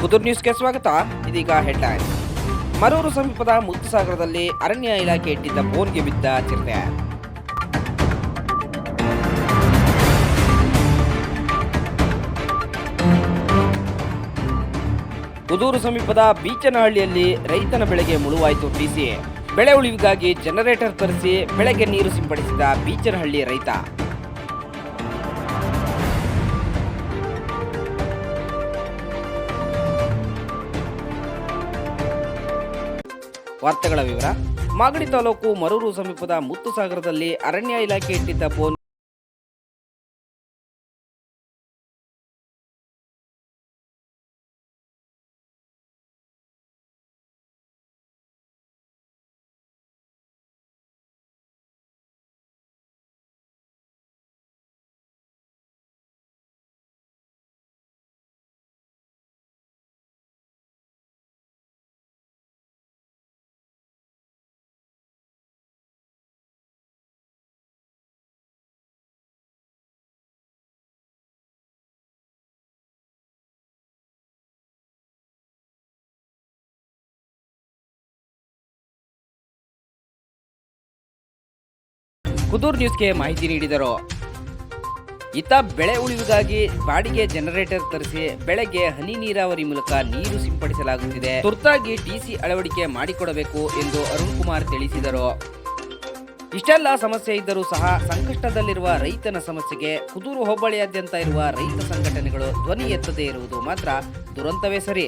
ಪುದೂರ್ ನ್ಯೂಸ್ಗೆ ಸ್ವಾಗತ. ಇದೀಗ ಹೆಡ್ಲೈನ್ ಮರೂರು ಸಮೀಪದ ಮುತ್ತುಸಾಗರದಲ್ಲಿ ಅರಣ್ಯ ಇಲಾಖೆ ಇಟ್ಟಿದ್ದ ಬೋನ್ಗೆ ಬಿದ್ದ ಚಿರತೆ. ಪುದೂರು ಸಮೀಪದ ಬೀಚನಹಳ್ಳಿಯಲ್ಲಿ ರೈತನ ಬೆಳೆಗೆ ಮುಳುವಾಯಿತು ಟಿಸಿ ಬೆಳೆ ಉಳಿವಿಗಾಗಿ ಜನರೇಟರ್ ತರಿಸಿ ಬೆಳೆಗೆ ನೀರು ಸಿಂಪಡಿಸಿದ ಬೀಚನಹಳ್ಳಿ ರೈತ. ವಾರ್ತೆಗಳ ವಿವರ. ಮಾಗಡಿ ತಾಲೂಕು ಮರೂರು ಸಮೀಪದ ಮುತ್ತುಸಾಗರದಲ್ಲಿ ಅರಣ್ಯ ಇಲಾಖೆ ಇಟ್ಟಿದ್ದ ಬೋನ್ ಕುದೂರ್ ನ್ಯೂಸ್ಗೆ ಮಾಹಿತಿ ನೀಡಿದರು. ಇತ್ತ ಬೆಳೆ ಉಳಿವಿಗಾಗಿ ಬಾಡಿಗೆ ಜನರೇಟರ್ ತರಿಸಿ ಬೆಳೆಗೆ ಹನಿ ನೀರಾವರಿ ಮೂಲಕ ನೀರು ಸಿಂಪಡಿಸಲಾಗುತ್ತಿದೆ. ತುರ್ತಾಗಿ ಡಿಸಿ ಅಳವಡಿಕೆ ಮಾಡಿಕೊಡಬೇಕು ಎಂದು ಅರುಣ್ ಕುಮಾರ್ ತಿಳಿಸಿದರು. ಇಷ್ಟೆಲ್ಲ ಸಮಸ್ಯೆ ಇದ್ದರೂ ಸಹ ಸಂಕಷ್ಟದಲ್ಲಿರುವ ರೈತನ ಸಮಸ್ಯೆಗೆ ಕುದೂರು ಹೋಬಳಿಯಾದ್ಯಂತ ಇರುವ ರೈತ ಸಂಘಟನೆಗಳು ಧ್ವನಿ ಎತ್ತದೇ ಇರುವುದು ಮಾತ್ರ ದುರಂತವೇ ಸರಿ.